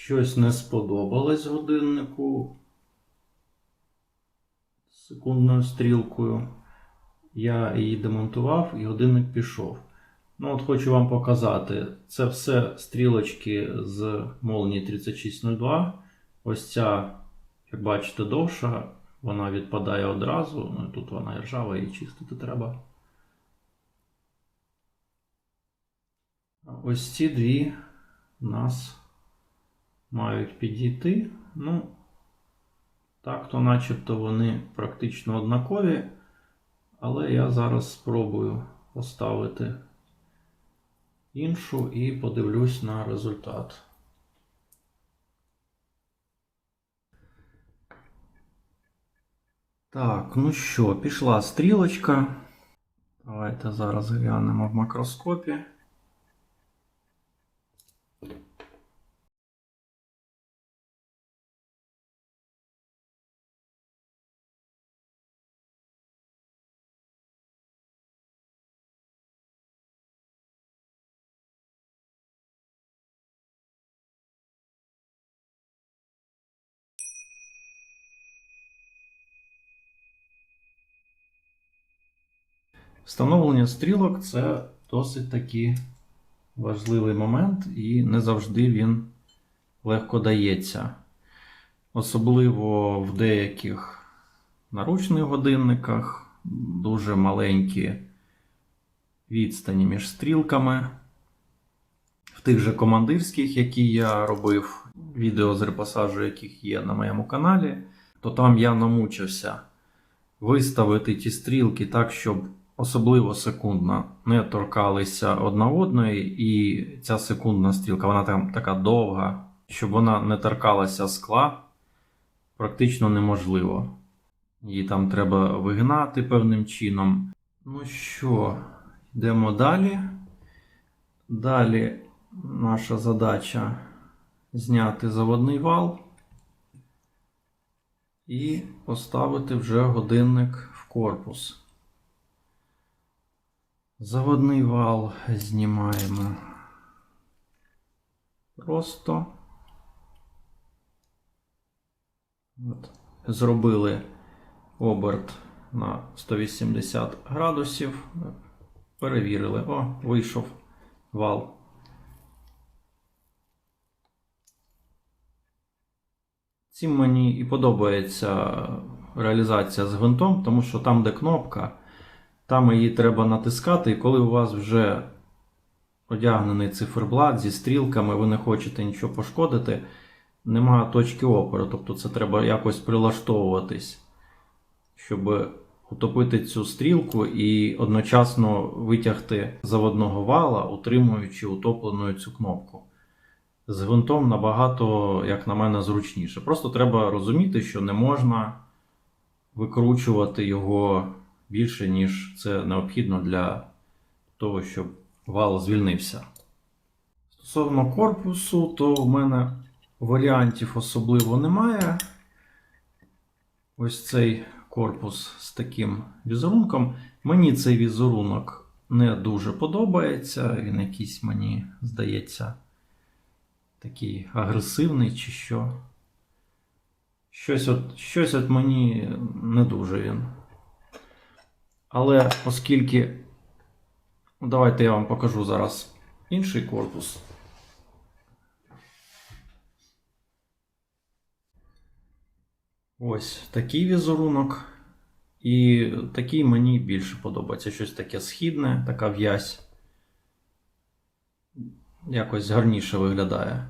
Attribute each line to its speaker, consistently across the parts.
Speaker 1: щось не сподобалось годиннику секундною стрілкою. Я її демонтував і годинник пішов. Ну, от хочу вам показати. Це все стрілочки з молнії 3602. Ось ця, як бачите, довша, вона відпадає одразу. Ну, і тут вона ржава, її чистити треба. Ось ці дві у нас мають підійти. Ну, так, то начебто вони практично однакові. Але я зараз спробую поставити іншу і подивлюсь на результат. Так, ну що, пішла стрілочка. Давайте зараз глянемо в макроскопі. Встановлення стрілок це досить таки важливий момент, і не завжди він легко дається. Особливо в деяких наручних годинниках дуже маленькі відстані між стрілками. В тих же командирських, які я робив, відео з репасажу, яких є на моєму каналі, то там я намучився виставити ті стрілки так, щоб особливо секундна не торкалися одна одної, і ця секундна стрілка, вона там така довга, щоб вона не торкалася скла, практично неможливо. Її там треба вигнати певним чином. Ну що, йдемо далі. Далі наша задача зняти заводний вал і поставити вже годинник в корпус. Заводний вал знімаємо просто. От. Зробили оберт на 180 градусів. Перевірили. О, вийшов вал. Цим мені і подобається реалізація з гвинтом, тому що там, де кнопка, там її треба натискати, і коли у вас вже одягнений циферблат зі стрілками, ви не хочете нічого пошкодити, немає точки опору. Тобто це треба якось прилаштовуватись, щоб утопити цю стрілку і одночасно витягти заводного вала, утримуючи утопленою цю кнопку. З гвинтом набагато, як на мене, зручніше. Просто треба розуміти, що не можна викручувати його більше, ніж це необхідно для того, щоб вал звільнився. Стосовно корпусу, то в мене варіантів особливо немає. Ось цей корпус з таким візерунком. Мені цей візерунок не дуже подобається. Він якийсь, мені здається, такий агресивний чи що. Щось от, щось от мені не дуже він. Але оскільки. Ну, Давайте я вам покажу зараз інший корпус. Ось такий візерунок. І такий мені більше подобається. Щось таке східне, така в'язь. Якось гарніше виглядає.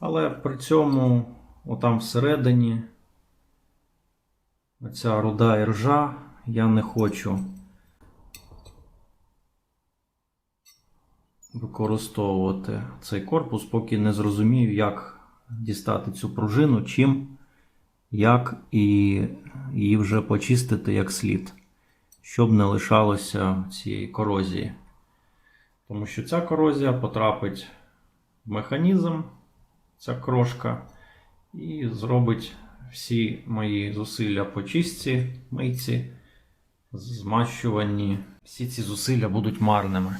Speaker 1: Але при цьому, отам всередині, оця руда і ржа, я не хочу використовувати цей корпус, поки не зрозумію, як дістати цю пружину, чим, як і її вже почистити як слід, щоб не лишалося цієї корозії. Тому що ця корозія потрапить в механізм, ця крошка, і зробить всі мої зусилля по чистці, мийці, змащуванні. Всі ці зусилля будуть марними.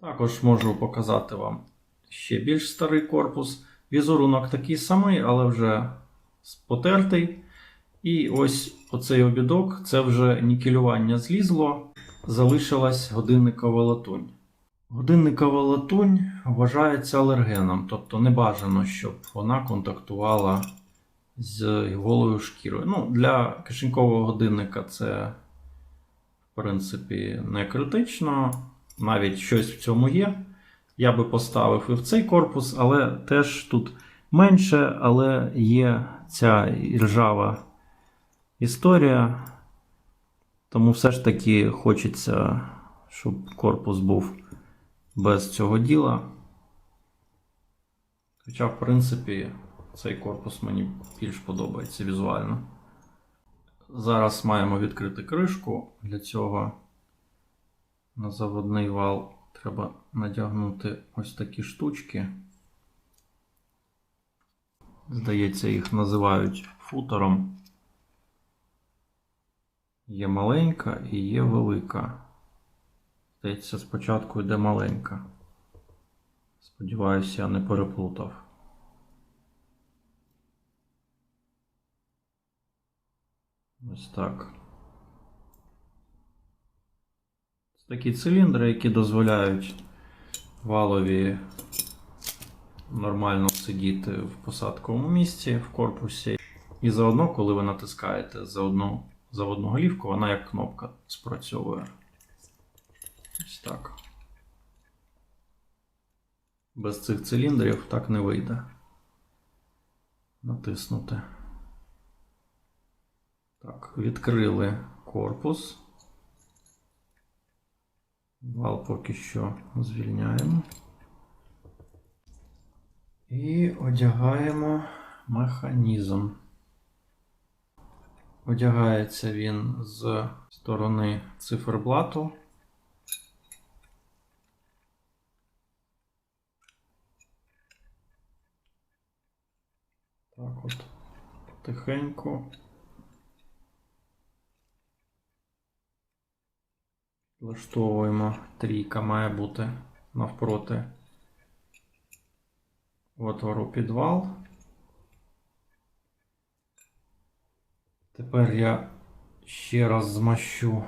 Speaker 1: Також можу показати вам ще більш старий корпус. Візерунок такий самий, але вже потертий. І ось оцей обідок це вже нікелювання злізло, залишилась годинникова латунь. Годинникова латунь вважається алергеном, тобто не бажано, щоб вона контактувала з голою шкірою. Ну, для кишенькового годинника це, в принципі, не критично. Навіть щось в цьому є. Я би поставив і в цей корпус, але теж тут менше, але є ця ржава історія. Тому все ж таки хочеться, щоб корпус був без цього діла. Хоча, в принципі, цей корпус мені більш подобається візуально. Зараз маємо відкрити кришку. Для цього на заводний вал треба надягнути ось такі штучки. Здається, їх називають футером. Є маленька і є велика. Здається, спочатку йде маленька. Сподіваюся, я не переплутав. Ось так. Це такі циліндри, які дозволяють валові нормально сидіти в посадковому місці в корпусі. І заодно, коли ви натискаєте за одну, голівку, вона як кнопка спрацьовує. Ось так. Без цих циліндрів так не вийде. Натиснути. Так, відкрили корпус. Вал поки що звільняємо. І одягаємо механізм. Одягається він з сторони циферблату. Так от, тихенько. Влаштовуємо. Трійка має бути навпроти отвору підвал. Тепер я ще раз змащу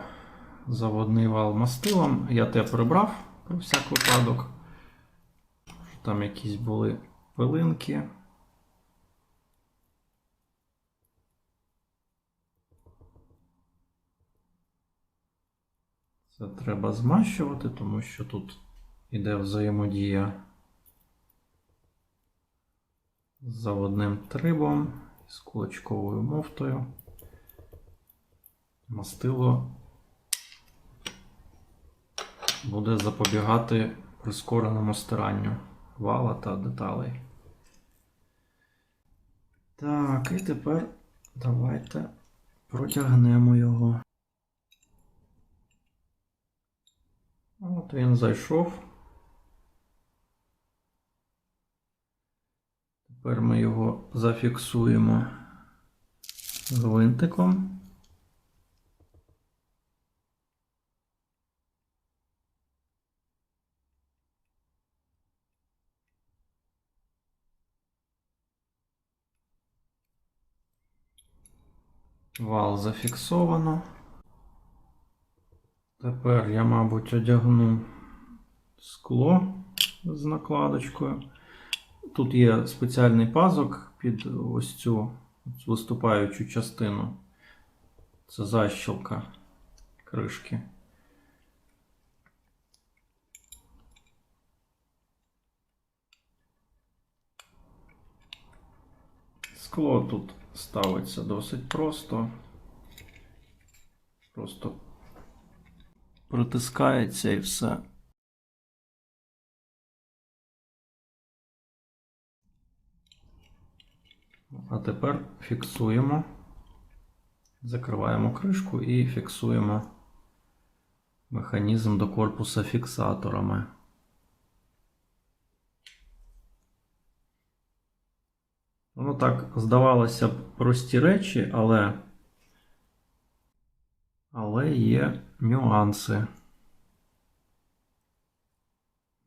Speaker 1: заводний вал мастилом. Я те прибрав про всяк випадок. Там якісь були пилинки. Це треба змащувати, тому що тут іде взаємодія з заводним трибом, з кулачковою муфтою. Мастило буде запобігати прискореному стиранню вала та деталей. Так, і тепер давайте протягнемо його. От він зайшов. Тепер ми його зафіксуємо гвинтиком. Вал зафіксовано. Тепер я, мабуть, одягну скло з накладочкою. Тут є спеціальний пазок під ось цю виступаючу частину. Це защілка кришки. Скло тут ставиться досить просто. Просто протискається і все. А тепер фіксуємо, закриваємо кришку і фіксуємо механізм до корпуса фіксаторами. Воно так здавалося б прості речі, але, але є нюанси.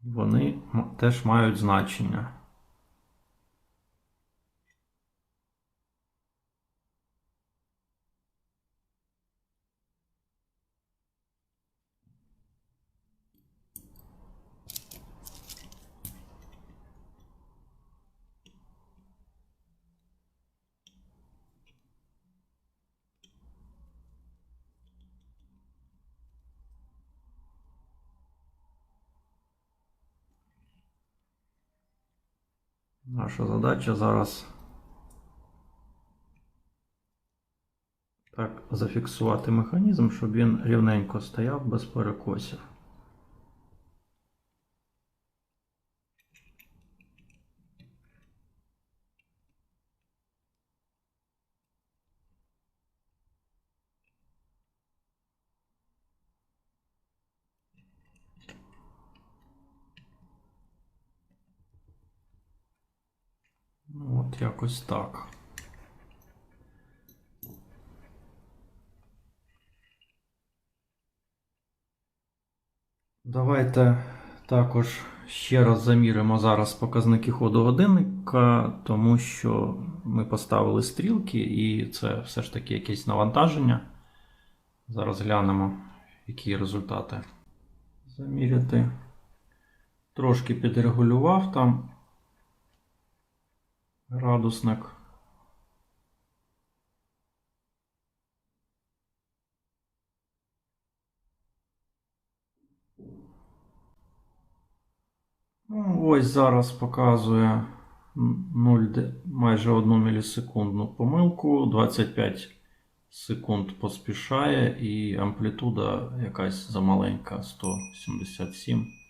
Speaker 1: Вони теж мають значення. Наша задача зараз так зафіксувати механізм, щоб він рівненько стояв без перекосів. Ну, от якось так. Давайте також ще раз заміримо зараз показники ходу годинника, тому що ми поставили стрілки і це все ж таки якесь навантаження. Зараз глянемо, які результати. Заміряти. Трошки підрегулював там градусник. Ну, ось зараз показує 0, майже 1 мілісекундну помилку, 25 секунд поспішає і амплітуда якась замаленька 177.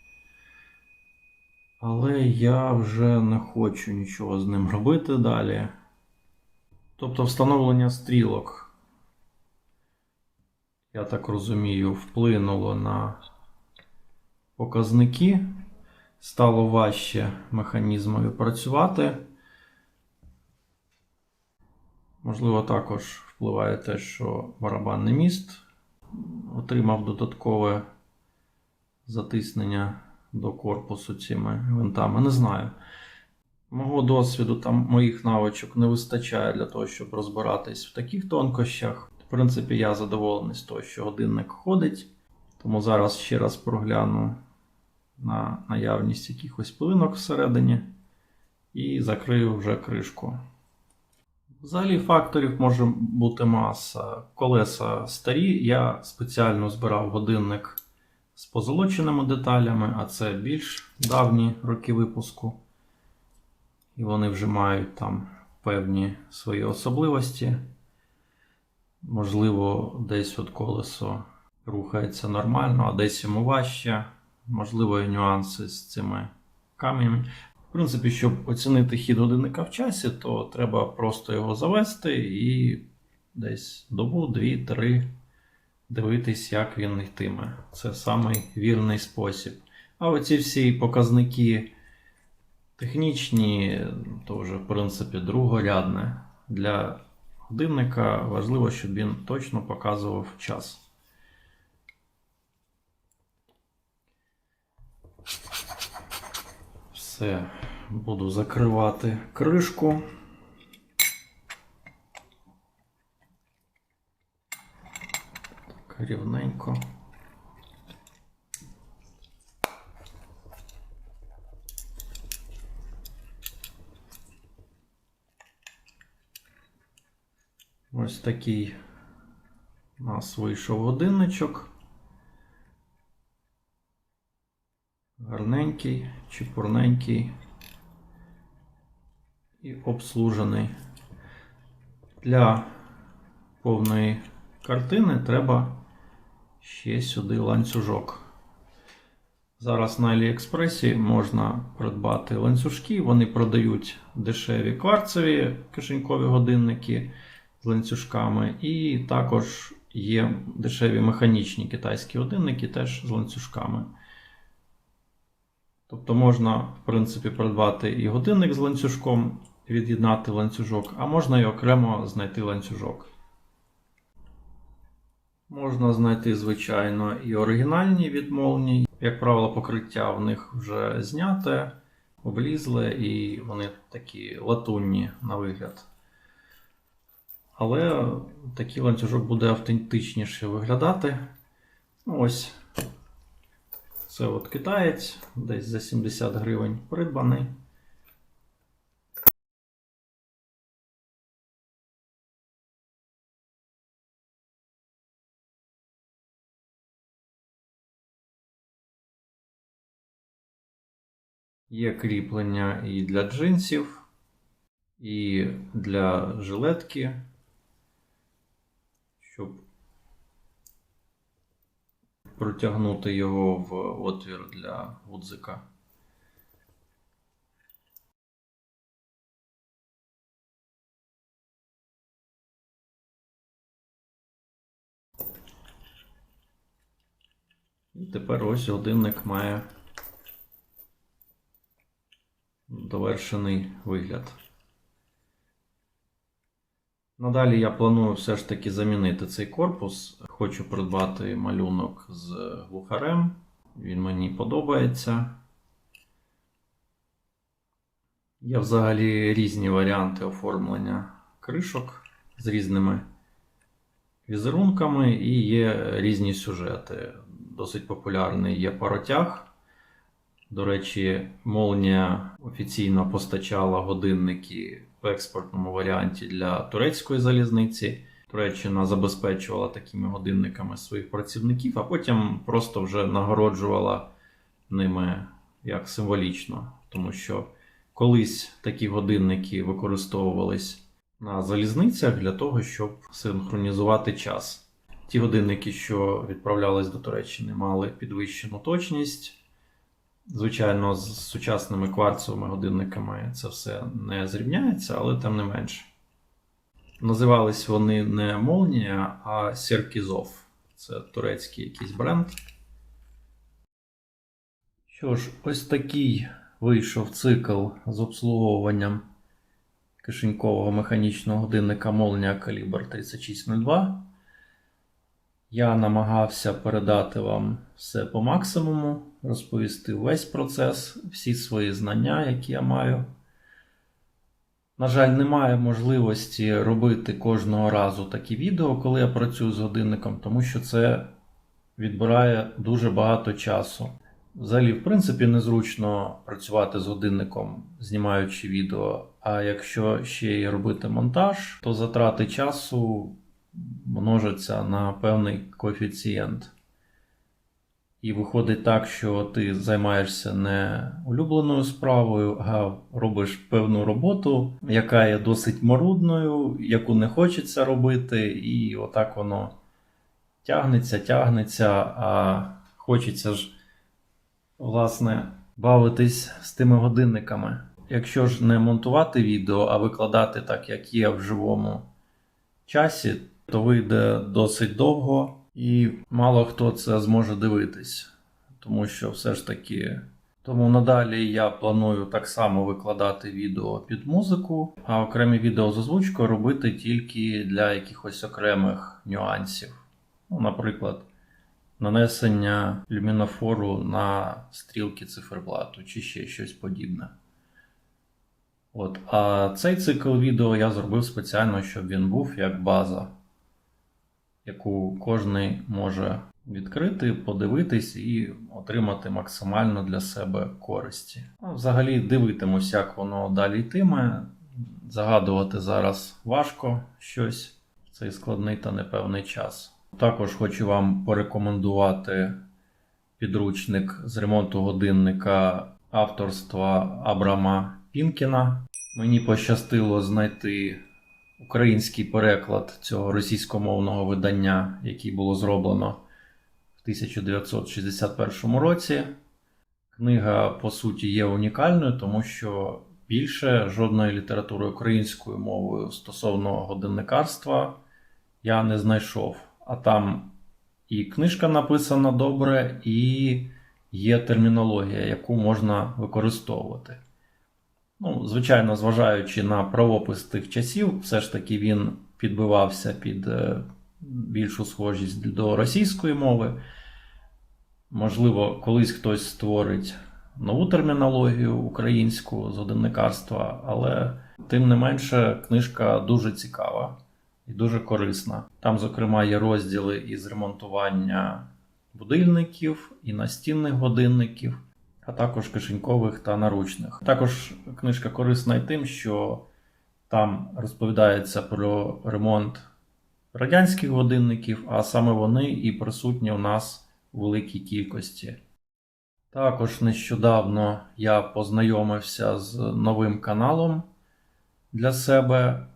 Speaker 1: Але я вже не хочу нічого з ним робити далі. Тобто встановлення стрілок, я так розумію, вплинуло на показники. Стало важче механізмові працювати. Можливо, також впливає те, що барабанний міст отримав додаткове затиснення до корпусу цими гвинтами. Не знаю. Мого досвіду там моїх навичок не вистачає для того, щоб розбиратись в таких тонкощах. В принципі, я задоволений з того, що годинник ходить. Тому зараз ще раз прогляну на наявність якихось пилинок всередині і закрию вже кришку. Взагалі факторів може бути маса. Колеса старі. Я спеціально збирав годинник з позолоченими деталями, а це більш давні роки випуску. І вони вже мають там певні свої особливості. Можливо, десь от колесо рухається нормально, а десь йому важче. Можливо, є нюанси з цими каменями. В принципі, щоб оцінити хід годинника в часі, то треба просто його завести і десь добу, дві, три дивитись, як він йтиме. Це самий вірний спосіб. А оці всі показники технічні, то вже, в принципі, другорядне. Для годинника важливо, щоб він точно показував час. Все, буду закривати кришку. Рівненько. Ось такий у нас вийшов годинничок. Гарненький, чепурненький і обслужений. Для повної картини треба ще сюди ланцюжок. Зараз на Аліекспресі можна придбати ланцюжки, вони продають дешеві кварцеві кишенькові годинники з ланцюжками, і також є дешеві механічні китайські годинники теж з ланцюжками. Тобто можна, в принципі, придбати і годинник з ланцюжком, від'єднати ланцюжок, а можна і окремо знайти ланцюжок. Можна знайти, звичайно, і оригінальні від молній. Як правило, покриття в них вже зняте, облізле, і вони такі латунні на вигляд. Але такий ланцюжок буде автентичніше виглядати. Ну, ось. Це от китаєць, десь за 70 гривень придбаний. Є кріплення і для джинсів, і для жилетки, щоб протягнути його в отвір для гудзика. І тепер ось годинник має довершений вигляд. Надалі я планую все ж таки замінити цей корпус. Хочу придбати малюнок з глухарем. Він мені подобається. Є взагалі різні варіанти оформлення кришок з різними візерунками і є різні сюжети. Досить популярний є паротяг. До речі, Молнія офіційно постачала годинники в експортному варіанті для турецької залізниці. Туреччина забезпечувала такими годинниками своїх працівників, а потім просто вже нагороджувала ними як символічно, тому що колись такі годинники використовувались на залізницях для того, щоб синхронізувати час. Ті годинники, що відправлялись до Туреччини, мали підвищену точність. Звичайно, з сучасними кварцевими годинниками це все не зрівняється, але тим не менше. Називались вони не Молнія, а Серкізов. Це турецький якийсь бренд. Що ж, ось такий вийшов цикл з обслуговуванням кишенькового механічного годинника Молнія калібр 3602. Я намагався передати вам все по максимуму, розповісти весь процес, всі свої знання, які я маю. На жаль, немає можливості робити кожного разу такі відео, коли я працюю з годинником, тому що це відбирає дуже багато часу. Взагалі, в принципі, незручно працювати з годинником, знімаючи відео. А якщо ще й робити монтаж, то затрати часу множаться на певний коефіцієнт. І виходить так, що ти займаєшся не улюбленою справою, а робиш певну роботу, яка є досить марудною, яку не хочеться робити, і отак воно тягнеться, тягнеться, а хочеться ж, власне, бавитись з тими годинниками. Якщо ж не монтувати відео, а викладати так, як є в живому часі, то вийде досить довго, і мало хто це зможе дивитись, тому що все ж таки. Тому надалі я планую так само викладати відео під музику, а окремі відео з озвучкою робити тільки для якихось окремих нюансів. Ну, наприклад, нанесення люмінофору на стрілки циферблату чи ще щось подібне. От, а цей цикл відео я зробив спеціально, щоб він був як база яку кожний може відкрити, подивитись і отримати максимально для себе користі. Ну, взагалі дивитимусь, як воно далі йтиме. Загадувати зараз важко щось в цей складний та непевний час. Також хочу вам порекомендувати підручник з ремонту годинника авторства Абрама Пінкіна. Мені пощастило знайти український переклад цього російськомовного видання, який було зроблено в 1961 році. Книга, по суті, є унікальною, тому що більше жодної літератури українською мовою стосовно годинникарства я не знайшов. А там і книжка написана добре, і є термінологія, яку можна використовувати. Ну, звичайно, зважаючи на правопис тих часів, все ж таки він підбивався під е, більшу схожість до російської мови. Можливо, колись хтось створить нову термінологію українську з годинникарства, але тим не менше книжка дуже цікава і дуже корисна. Там, зокрема, є розділи із ремонтування будильників і настінних годинників, а також кишенькових та наручних. Також книжка корисна і тим, що там розповідається про ремонт радянських годинників, а саме вони і присутні у нас у великій кількості. Також нещодавно я познайомився з новим каналом для себе.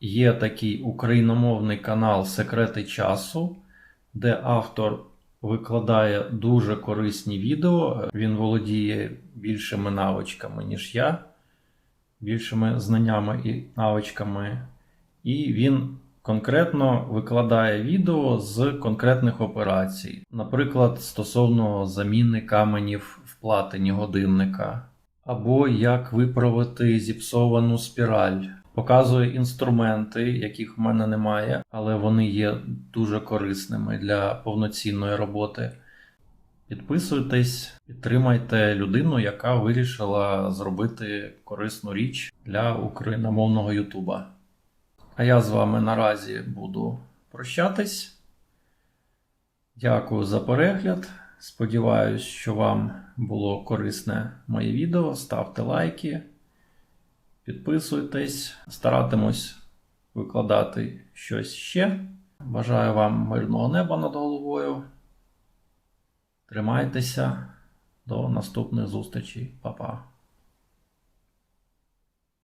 Speaker 1: Є такий україномовний канал Секрети часу, де автор викладає дуже корисні відео. Він володіє більшими навичками, ніж я, більшими знаннями і навичками. І він конкретно викладає відео з конкретних операцій. Наприклад, стосовно заміни каменів в платині годинника, або як виправити зіпсовану спіраль. Показує інструменти, яких в мене немає, але вони є дуже корисними для повноцінної роботи. Підписуйтесь, підтримайте людину, яка вирішила зробити корисну річ для україномовного Ютуба. А я з вами наразі буду прощатись. Дякую за перегляд. Сподіваюсь, що вам було корисне моє відео. Ставте лайки, підписуйтесь, старатимусь викладати щось ще. Бажаю вам мирного неба над головою. Тримайтеся. До наступних зустрічей. Па-па.